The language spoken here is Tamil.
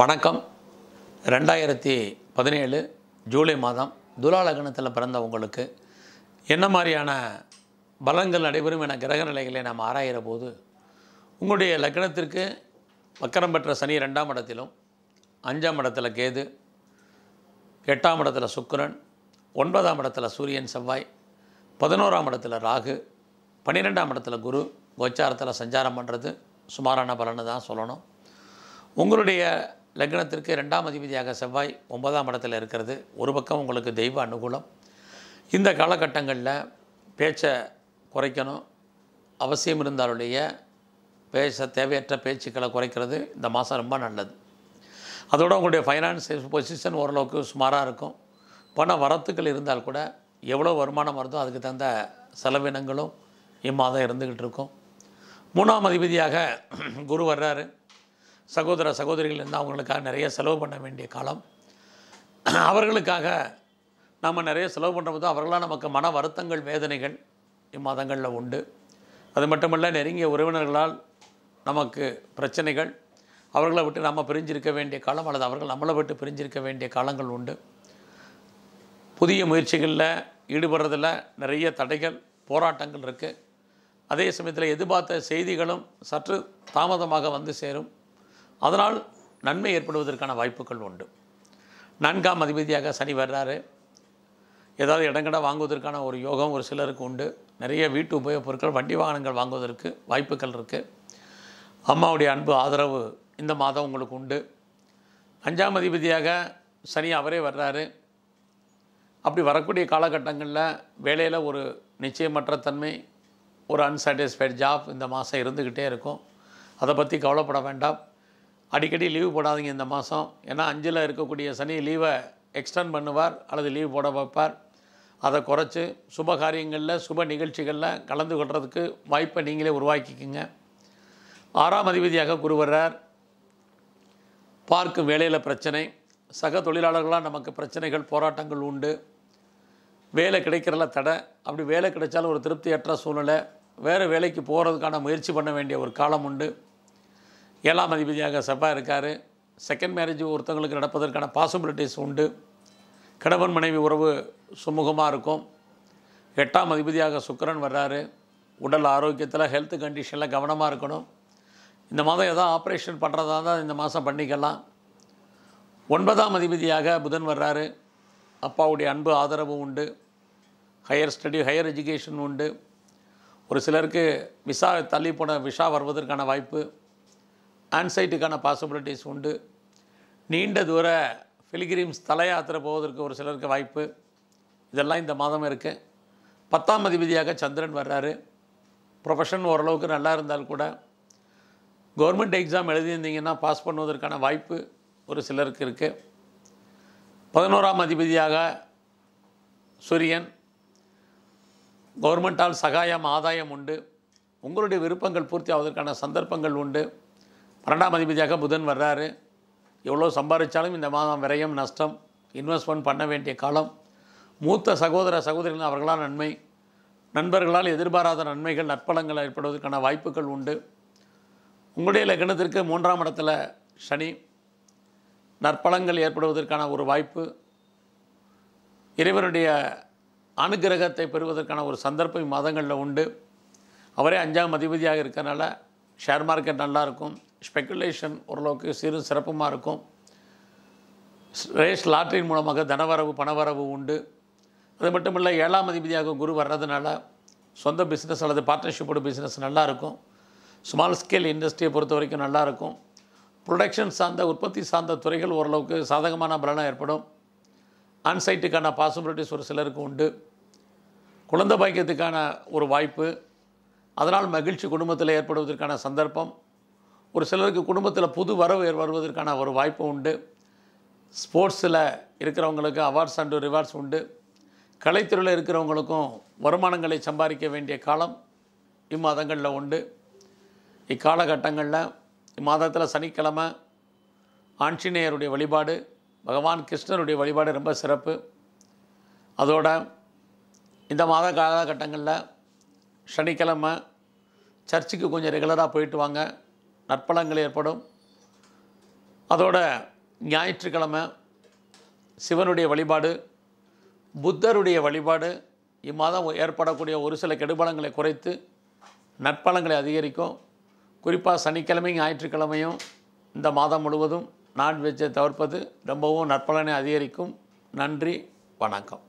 வணக்கம். ரெண்டாயிரத்தி பதினேழு ஜூலை மாதம் துலா லக்னத்தில் பிறந்த உங்களுக்கு என்ன மாதிரியான பலங்கள் நடைபெறும் என கிரக நிலைகளை நாம் ஆராயிற போது உங்களுடைய லக்னத்திற்கு வக்கரம் பெற்ற சனி ரெண்டாம் இடத்திலும் அஞ்சாம் இடத்துல கேது எட்டாம் இடத்துல சுக்கிரன் ஒன்பதாம் இடத்துல சூரியன் செவ்வாய் பதினோராம் இடத்துல ராகு பன்னிரெண்டாம் இடத்துல குரு கோச்சாரத்தில் சஞ்சாரம் பண்ணுறது சுமாரான பலன்னு தான் சொல்லணும். உங்களுடைய லக்னத்திற்கு ரெண்டாம் அதிபதியாக செவ்வாய் ஒன்பதாம் இடத்துல இருக்கிறது. ஒரு பக்கம் உங்களுக்கு தெய்வ அனுகூலம். இந்த காலகட்டங்களில் பேச்சை குறைக்கணும். அவசியம் இருந்தாலுடைய பேச தேவையற்ற பேச்சுக்களை குறைக்கிறது இந்த மாதம் ரொம்ப நல்லது. அதோடு உங்களுடைய ஃபைனான்ஸ் பொசிஷன் ஓரளவுக்கு சுமாராக இருக்கும். பண வரத்துக்கள் இருந்தால் கூட எவ்வளோ வருமானம் வருதோ அதுக்கு தகுந்த செலவினங்களும் இம்மாதம் இருந்துக்கிட்டு இருக்கும். மூணாம் அதிபதியாக குரு வர்றாரு. சகோதர சகோதரிகள் இருந்தால் அவங்களுக்காக நிறைய செலவு பண்ண வேண்டிய காலம். அவர்களுக்காக நாம் நிறைய செலவு பண்ணும்போது அவர்களால் நமக்கு மன வருத்தங்கள் வேதனைகள் இம்மாதங்களில் உண்டு. அது மட்டுமல்ல நெருங்கிய உறவினர்களால் நமக்கு பிரச்சனைகள் அவர்களை விட்டு நம்ம பிரிஞ்சிருக்க வேண்டிய காலம் அல்லது அவர்கள் நம்மளை விட்டு பிரிஞ்சிருக்க வேண்டிய காலங்கள் உண்டு. புதிய முயற்சிகளில் ஈடுபடுறதில் நிறைய தடைகள் போராட்டங்கள் இருக்குது அதே சமயத்தில் எதிர்பார்த்த செய்திகளும் சற்று தாமதமாக வந்து சேரும். அதனால் நன்மை ஏற்படுவதற்கான வாய்ப்புகள் உண்டு. நான்காம் அதிபதியாக சனி வர்றாரு. ஏதாவது இடங்கட வாங்குவதற்கான ஒரு யோகம் ஒரு சிலருக்கு உண்டு. நிறைய வீட்டு உபயோகப் பொருட்கள் வண்டி வாகனங்கள் வாங்குவதற்கு வாய்ப்புகள் இருக்குது அம்மாவுடைய அன்பு ஆதரவு இந்த மாதம் உங்களுக்கு உண்டு. அஞ்சாம் அதிபதியாக சனி அவரே வர்றாரு. அப்படி வரக்கூடிய காலகட்டங்களில் வேலையில் ஒரு நிச்சயமற்ற தன்மை ஒரு அன்சாட்டிஸ்ஃபைட் ஜாப் இந்த மாதம் இருந்துக்கிட்டே இருக்கும். அதை பற்றி கவலைப்பட வேண்டாம். அடிக்கடி லீவு போடாதீங்க இந்த மாதம் ஏன்னா அஞ்சில் இருக்கக்கூடிய சனி லீவை எக்ஸ்டெண்ட் பண்ணுவார் அல்லது லீவ் போட வைப்பார். அதை குறைச்சி சுப காரியங்களில் சுப நிகழ்ச்சிகளில் கலந்து கொள்கிறதுக்கு வாய்ப்பை நீங்களே உருவாக்கிக்கோங்க. ஆறாம் அதிபதியாக குரு வர்றார். பார்க்கும் வேலையில் பிரச்சனை. சக தொழிலாளர்களாக நமக்கு பிரச்சனைகள் போராட்டங்கள் உண்டு. வேலை கிடைக்கிறல தடை. அப்படி வேலை கிடைச்சாலும் ஒரு திருப்தியற்ற சூழ்நிலை. வேறு வேலைக்கு போகிறதுக்கான முயற்சி பண்ண வேண்டிய ஒரு காலம் உண்டு. ஏழாம் அதிபதியாக செவ்வாய் இருக்கார். செகண்ட் மேரேஜ் ஒருத்தவங்களுக்கு நடப்பதற்கான பாசிபிலிட்டிஸ் உண்டு. கணவன் மனைவி உறவு சுமூகமாக இருக்கும். எட்டாம் அதிபதியாக சுக்கரன் வர்றாரு. உடல் ஆரோக்கியத்தில் ஹெல்த் கண்டிஷனில் கவனமாக இருக்கணும். இந்த மாதம் எதாவது ஆப்ரேஷன் பண்ணுறதா தான் இந்த மாதம் பண்ணிக்கலாம். ஒன்பதாம் அதிபதியாக புதன் வர்றாரு. அப்பாவுடைய அன்பு ஆதரவு உண்டு. ஹையர் ஸ்டடி ஹையர் எஜுகேஷன் உண்டு. ஒரு சிலருக்கு விசா தள்ளி போன விஷா வருவதற்கான வாய்ப்பு. ஆன்சைட்டுக்கான பாசிபிலிட்டிஸ் உண்டு. நீண்ட தூர ஃபிலிகிரீம்ஸ் தல யாத்திரை போவதற்கு ஒரு சிலருக்கு வாய்ப்பு. இதெல்லாம் இந்த மாதம் இருக்குது பத்தாம் அதிபதியாக சந்திரன் வர்றாரு. ப்ரொஃபஷன் ஓரளவுக்கு நல்லா இருந்தால் கூட கவர்மெண்ட் எக்ஸாம் எழுதியிருந்தீங்கன்னா பாஸ் பண்ணுவதற்கான வாய்ப்பு ஒரு சிலருக்கு இருக்குது பதினோராம் அதிபதியாக சூரியன். கவர்மெண்ட்டால் சகாயம் ஆதாயம் உண்டு. உங்களுடைய விருப்பங்கள் பூர்த்தி ஆவதற்கான சந்தர்ப்பங்கள் உண்டு. பன்னெண்டாம் அதிபதியாக புதன் வர்றாரு. எவ்வளோ சம்பாதிச்சாலும் இந்த மாதம் விரயம் நஷ்டம் இன்வெஸ்ட்மெண்ட் பண்ண வேண்டிய காலம். மூத்த சகோதர சகோதரிகள் அவர்களால் நன்மை. நண்பர்களால் எதிர்பாராத நன்மைகள் நற்பலங்கள் ஏற்படுவதற்கான வாய்ப்புகள் உண்டு. உங்களுடைய லக்னத்திற்கு மூன்றாம் இடத்துல சனி. நற்பலங்கள் ஏற்படுவதற்கான ஒரு வாய்ப்பு. இறைவனுடைய அனுகிரகத்தை பெறுவதற்கான ஒரு சந்தர்ப்பம் இம்மாதங்களில் உண்டு. அவரே அஞ்சாம் அதிபதியாக இருக்கிறனால ஷேர் மார்க்கெட் நல்லாயிருக்கும். ஸ்பெக்குலேஷன் ஓரளவுக்கு சிறு சிறப்புமாக இருக்கும். ரேஸ் லாட்டரியின் மூலமாக தனவரவு பணவரவு உண்டு. அது மட்டும் இல்லை ஏழாம் அதிபதியாக குரு வர்றதுனால சொந்த பிஸ்னஸ் அல்லது பார்ட்னர்ஷிப்போட பிஸ்னஸ் நல்லாயிருக்கும் ஸ்மால் ஸ்கேல் இண்டஸ்ட்ரியை பொறுத்த வரைக்கும் நல்லாயிருக்கும் ப்ரொடக்ஷன் சார்ந்த உற்பத்தி சார்ந்த துறைகள் ஓரளவுக்கு சாதகமான பலனாக ஏற்படும். அன்சைட்டுக்கான பாசிபிலிட்டிஸ் ஒரு சிலருக்கு உண்டு. குழந்தை பாக்கியத்துக்கான ஒரு வாய்ப்பு. அதனால் மகிழ்ச்சி குடும்பத்தில் ஏற்படுவதற்கான சந்தர்ப்பம். ஒரு சிலருக்கு குடும்பத்தில் புது வரவு வருவதற்கான ஒரு வாய்ப்பு உண்டு. ஸ்போர்ட்ஸில் இருக்கிறவங்களுக்கு அவார்ட்ஸ் அண்டு ரிவார்ட்ஸ் உண்டு. கலைத்துறையில் இருக்கிறவங்களுக்கும் வருமானங்களை சம்பாதிக்க வேண்டிய காலம் இம்மாதங்களில் உண்டு. இக்காலகட்டங்களில் இம்மாதத்தில் சனிக்கிழமை ஆஞ்சநேயருடைய வழிபாடு பகவான் கிருஷ்ணருடைய வழிபாடு ரொம்ப சிறப்பு. அதோட இந்த மாத காலகட்டங்களில் சனிக்கிழமை சர்ச்சுக்கு கொஞ்சம் ரெகுலராக போயிட்டு வாங்க. நற்பலங்கள் ஏற்படும். அதோட ஞாயிற்றுக்கிழமை சிவனுடைய வழிபாடு புத்தருடைய வழிபாடு இம்மாதம் ஏற்படக்கூடிய ஒரு சில கெடுபலங்களை குறைத்து நற்பலங்களை அதிகரிக்கும். குறிப்பாக சனிக்கிழமையும் ஞாயிற்றுக்கிழமையும் இந்த மாதம் முழுவதும் நான்வெஜ்ஜை தவிர்ப்பது ரொம்பவும் நற்பலனை அதிகரிக்கும். நன்றி வணக்கம்.